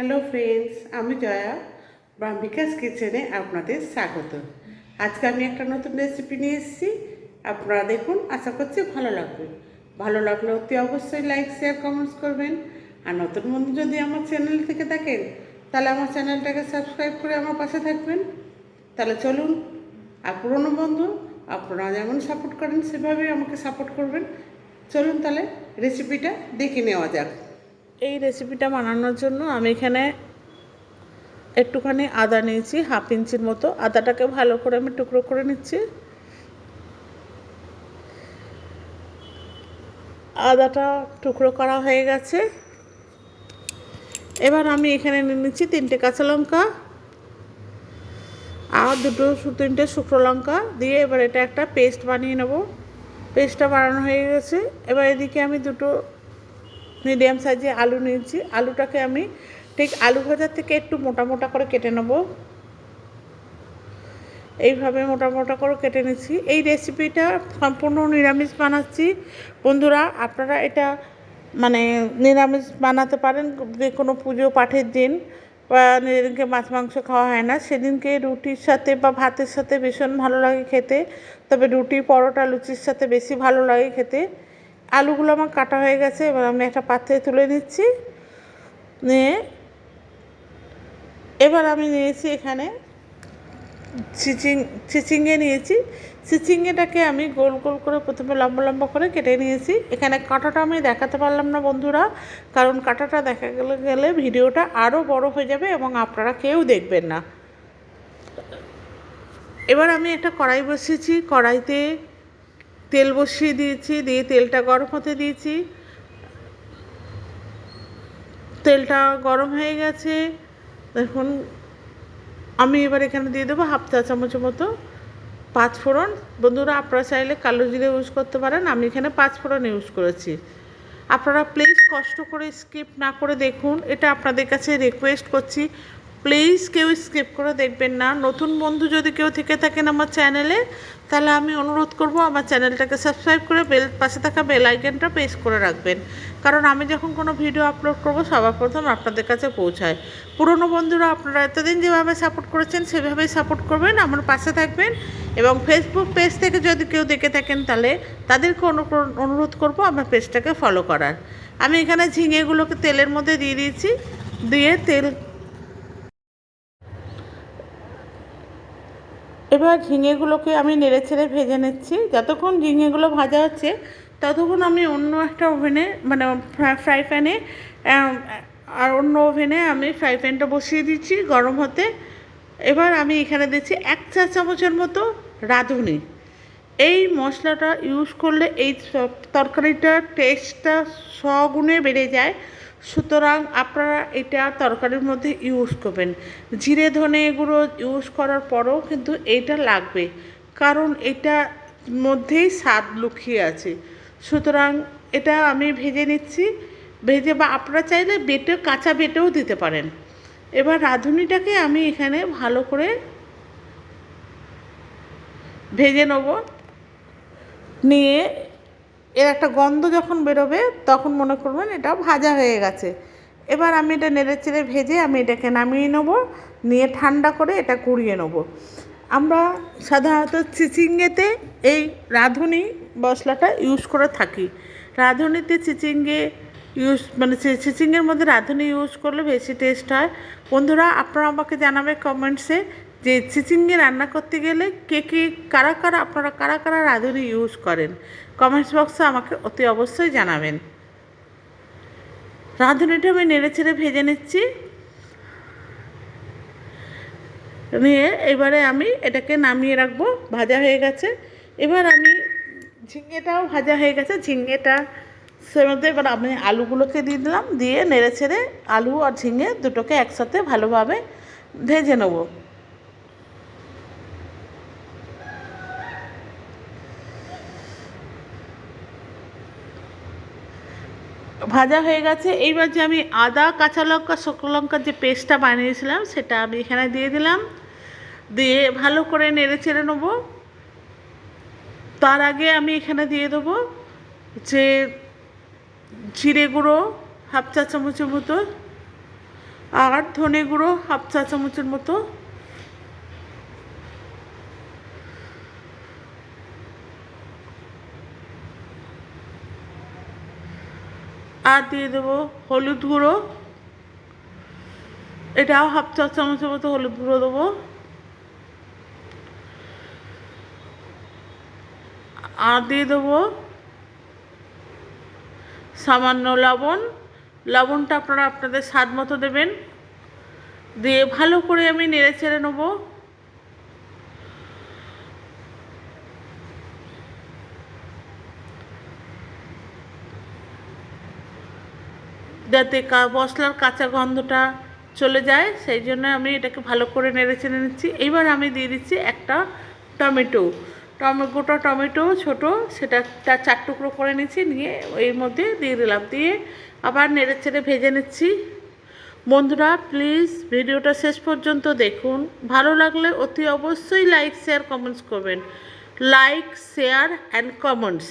Hello friends, আমি জয়া বিকাশ কিচেনে আপনাদের স্বাগত। আজকে আমি একটা নতুন রেসিপি নিয়ে এসেছি। আপনারা দেখুন, আশা করছি ভালো লাগবে। ভালো লাগলে অতি অবশ্যই লাইক শেয়ার কমেন্টস করবেন। আর নতুন বন্ধু যদি আমার চ্যানেল থেকে থাকেন তাহলে আমার চ্যানেলটাকে সাবস্ক্রাইব করে আমার পাশে থাকবেন। তাহলে চলুন, আর পুরনো বন্ধু, আপনারা যেমন সাপোর্ট করেন, সেভাবেই আমাকে সাপোর্ট করবেন। চলুন তাহলে রেসিপিটা দেখে নেওয়া যাক। এই রেসিপিটা বানানোর জন্য আমি এখানে একটুখানি আদা নিয়েছি, হাফ ইঞ্চির মতো। আদাটাকে ভালো করে আমি টুকরো করে নিচ্ছি। আদাটা টুকরো করা হয়ে গেছে। এবার আমি এখানে নিয়ে নিচ্ছি তিনটে কাঁচা লঙ্কা আর দুটো তিনটে শুকনো লঙ্কা। দিয়ে এবার এটা একটা পেস্ট বানিয়ে নেব। পেস্টটা বানানো হয়ে গেছে। এবার এদিকে আমি দুটো মিডিয়াম সাইজে আলু নিয়েছি। আলুটাকে আমি ঠিক আলু ভাজার থেকে একটু মোটা মোটা করে কেটে নেব। এইভাবে মোটা মোটা করে কেটে নিচ্ছি। এই রেসিপিটা সম্পূর্ণ নিরামিষ বানাচ্ছি। বন্ধুরা, আপনারা এটা মানে নিরামিষ বানাতে পারেন। যে কোনো পুজো পাঠের দিন বা যেদিনকে মাছ মাংস খাওয়া হয় না, সেদিনকে রুটির সাথে বা ভাতের সাথে ভীষণ ভালো লাগে খেতে। তবে রুটি, পরোটা, লুচির সাথে বেশি ভালো লাগে খেতে। আলুগুলো আমার কাটা হয়ে গেছে, এবার আমি একটা পাত্রে তুলে নিচ্ছি। নিয়ে এবার আমি নিয়েছি এখানে চিচিং চিচিঙ্গে নিয়েছি। চিচিঙ্গেটাকে আমি গোল গোল করে প্রথমে লম্বা লম্বা করে কেটে নিয়েছি। এখানে কাঁটাটা আমি দেখাতে পারলাম না বন্ধুরা, কারণ কাঁটাটা দেখা গেলে গেলে ভিডিওটা আরও বড় হয়ে যাবে এবং আপনারা কেউ দেখবেন না। এবার আমি একটা কড়াই বসিয়েছি। কড়াইতে তেল বসিয়ে দিয়েছি, দিয়ে তেলটা গরম হতে দিয়েছি। তেলটা গরম হয়ে গেছে। এখন আমি এবার এখানে দিয়ে দেবো হাফ চা চামচের মতো পাঁচ ফোড়ন। বন্ধুরা, আপনারা চাইলে কালো জিরে ইউজ করতে পারেন। আমি এখানে পাঁচ ফোড়ন ইউজ করেছি। আপনারা প্লিজ কষ্ট করে স্কিপ না করে দেখুন। এটা আপনাদের কাছে রিকোয়েস্ট করছি। প্লিজ কেউ স্কিপ করে দেখবেন না। নতুন বন্ধু যদি কেউ থেকে থাকেন আমার চ্যানেলে, তাহলে আমি অনুরোধ করব আমার চ্যানেলটাকে সাবস্ক্রাইব করে বেল, পাশে থাকা বেল আইকনটা প্রেস করে রাখবেন। কারণ আমি যখন কোনো ভিডিও আপলোড করব সবার প্রথম আপনাদের কাছে পৌঁছায়। পুরনো বন্ধুরা আপনারা এতদিন যেভাবে সাপোর্ট করেছেন, সেভাবেই সাপোর্ট করবেন। আমার পাশে থাকবেন এবং ফেসবুক পেজ থেকে যদি কেউ দেখে থাকেন, তাহলে তাদেরকে অনুরোধ করব আমার পেজটাকে ফলো করার। আমি এখানে ঝিঙেগুলোকে তেলের মধ্যে দিয়ে দিয়েছি। দিয়ে তেল এবার ঝিঙেগুলোকে আমি নেড়ে ছেড়ে ভেজে নিচ্ছি। যতক্ষণ ঝিঙেগুলো ভাজা হচ্ছে, ততক্ষণ আমি অন্য একটা ওভেনে মানে ফ্রাই প্যানে আর অন্য ওভেনে আমি ফ্রাই প্যানটা বসিয়ে দিচ্ছি গরম হতে। এবার আমি এখানে দিচ্ছি এক চা চামচের মতো রাঁধুনি। এই মশলাটা ইউজ করলে এই তরকারিটার টেস্টটা সগুণে বেড়ে যায়। সুতরাং আপনারা এটা তরকারির মধ্যে ইউজ করবেন। জিরে, ধনে এগুলো ইউজ করার পরেও কিন্তু এইটা লাগবে। কারণ এটা মধ্যেই স্বাদ লুকিয়ে আছে। সুতরাং এটা আমি ভেজে নিচ্ছি। ভেজে বা আপনারা চাইলে বেটে, কাঁচা বেটেও দিতে পারেন। এবার রাঁধুনিটাকে আমি এখানে ভালো করে ভেজে নেব। নিয়ে এর একটা গন্ধ যখন বেরোবে, তখন মনে করবেন এটা ভাজা হয়ে গেছে। এবার আমি এটা নেড়ে চেড়ে ভেজে আমি এটাকে নামিয়ে নেব, নিয়ে ঠান্ডা করে এটা কুড়িয়ে নেব। আমরা সাধারণত চিচিঙ্গেতে এই রাঁধুনি মশলাটা ইউজ করে থাকি। রাঁধুনিতে চিচিঙ্গে ইউজ মানে চিচিঙ্গের মধ্যে রাঁধুনি ইউজ করলে বেশি টেস্ট হয়। বন্ধুরা, আপনারা আমাকে জানাবে কমেন্টসে যে চিচিঙ্গে রান্না করতে গেলে কে কে, কারা কারা, আপনারা কারা কারা রাঁধুনি ইউজ করেন? কমেন্টস বক্সে আমাকে অতি অবশ্যই জানাবেন। রাঁধুনিটা আমি নেড়ে ছেড়ে ভেজে নিচ্ছি। নিয়ে এবারে আমি এটাকে নামিয়ে রাখব, ভাজা হয়ে গেছে। এবার আমি ঝিঙেটাও ভাজা হয়ে গেছে। ঝিঙ্গেটা সে মধ্যে এবার আমি আলুগুলোকে দিয়ে দিলাম। দিয়ে নেড়ে ছেড়ে আলু আর ঝিঙে দুটোকে একসাথে ভালোভাবে ভেজে নেব। ভাজা হয়ে গেছে। এইবার যে আমি আদা, কাঁচা লঙ্কা, শুকনো লঙ্কার যে পেস্টটা বানিয়েছিলাম সেটা আমি এখানে দিয়ে দিলাম। দিয়ে ভালো করে নেড়ে চেড়ে নেব। তার আগে আমি এখানে দিয়ে দেবো যে জিরে গুঁড়ো, হাফ চা চামচের মতো, আর ধনে গুঁড়ো, হাফ চা চামচের মতো। আর দিয়ে দেবো হলুদ গুঁড়ো। এটাও হাফ চা চামচের মতো হলুদ গুঁড়ো দেবো। আর দিয়ে দেবো সামান্য লবণ। লবণটা আপনারা আপনাদের স্বাদ মতো দেবেন। দিয়ে ভালো করে আমি নেড়ে চেড়ে নেব। যাতে মশলার কাঁচা গন্ধটা চলে যায়, সেই জন্য আমি এটাকে ভালো করে নেড়ে চেড়ে নিচ্ছি। এবার আমি দিয়ে দিচ্ছি একটা টমেটো। টমে গোটা টমেটো ছোট, সেটা তার চার টুকরো করে নিচ্ছি, নিয়ে এর মধ্যে দিয়ে দিলাম। দিয়ে আবার নেড়ে চেড়ে ভেজে নিচ্ছি। বন্ধুরা, প্লিজ ভিডিওটা শেষ পর্যন্ত দেখুন। ভালো লাগলে অতি অবশ্যই লাইক, শেয়ার, কমেন্টস করবেন। Like, share, and comments.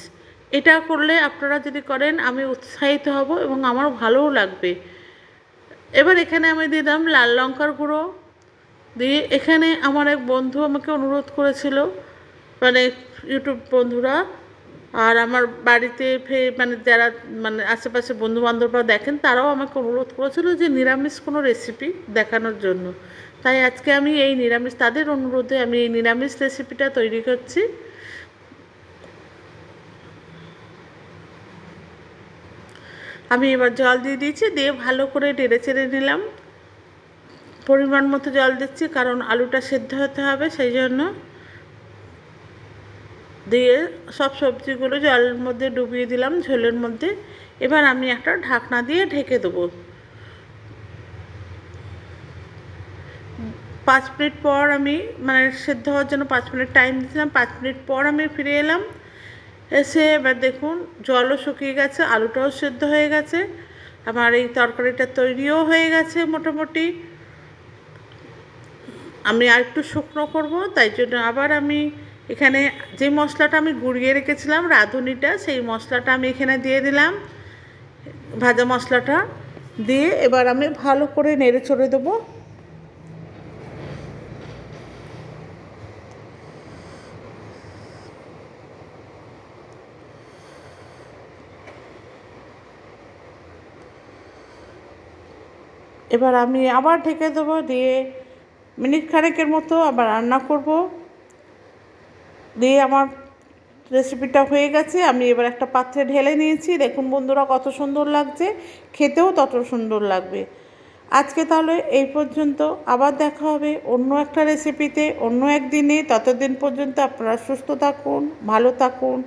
এটা করলে আপনারা যদি করেন, আমি উৎসাহিত হব এবং আমার ভালোও লাগবে। এবার এখানে আমি দিলাম লাল লঙ্কার গুঁড়ো। দিয়ে এখানে আমার এক বন্ধু আমাকে অনুরোধ করেছিল মানে ইউটিউব বন্ধুরা আর আমার বাড়িতে ফে- মানে যারা মানে আশেপাশে বন্ধু বান্ধবরা দেখেন, তারাও আমাকে অনুরোধ করেছিল যে নিরামিষ কোনো রেসিপি দেখানোর জন্য। তাই আজকে আমি এই নিরামিষ, তাদের অনুরোধে আমি এই নিরামিষ রেসিপিটা তৈরি করছি। আমি এবার জল দিয়ে দিয়েছি, দিয়ে ভালো করে নেড়ে চেড়ে নিলাম। পরিমাণ মতো জল দিচ্ছি, কারণ আলুটা সেদ্ধ হতে হবে, সেই জন্য দিয়ে সব সবজিগুলো জলের মধ্যে ডুবিয়ে দিলাম, ঝোলের মধ্যে। এবার আমি একটা ঢাকনা দিয়ে ঢেকে দেবো। পাঁচ মিনিট পর আমি মানে সেদ্ধ হওয়ার জন্য পাঁচ মিনিট টাইম দিয়েছিলাম, পাঁচ মিনিট পর আমি ফিরে এলাম। এসে এবার দেখুন, জলও শুকিয়ে গেছে, আলুটাও সেদ্ধ হয়ে গেছে। আমার এই তরকারিটা তৈরিও হয়ে গেছে মোটামুটি। আমি আর একটু শুকনো করব, তাই জন্য আবার আমি এখানে যে মশলাটা আমি গুঁড়িয়ে রেখেছিলাম, রাঁধুনিটা, সেই মশলাটা আমি এখানে দিয়ে দিলাম, ভাজা মশলাটা। দিয়ে এবার আমি ভালো করে নেড়ে চড়ে দেবো। এবার আমি আবার ঢেকে দেবো, দিয়ে মিনিট খানেকের মতো আবার রান্না করব। দিয়ে আমার রেসিপিটা হয়ে গেছে, আমি এবার একটা পাত্রে ঢেলে নিয়েছি। দেখুন বন্ধুরা কত সুন্দর লাগছে, খেতেও তত সুন্দর লাগবে। আজকে তাহলে এই পর্যন্ত, আবার দেখা হবে অন্য একটা রেসিপিতে অন্য একদিনে। ততদিন পর্যন্ত আপনারা সুস্থ থাকুন, ভালো থাকুন।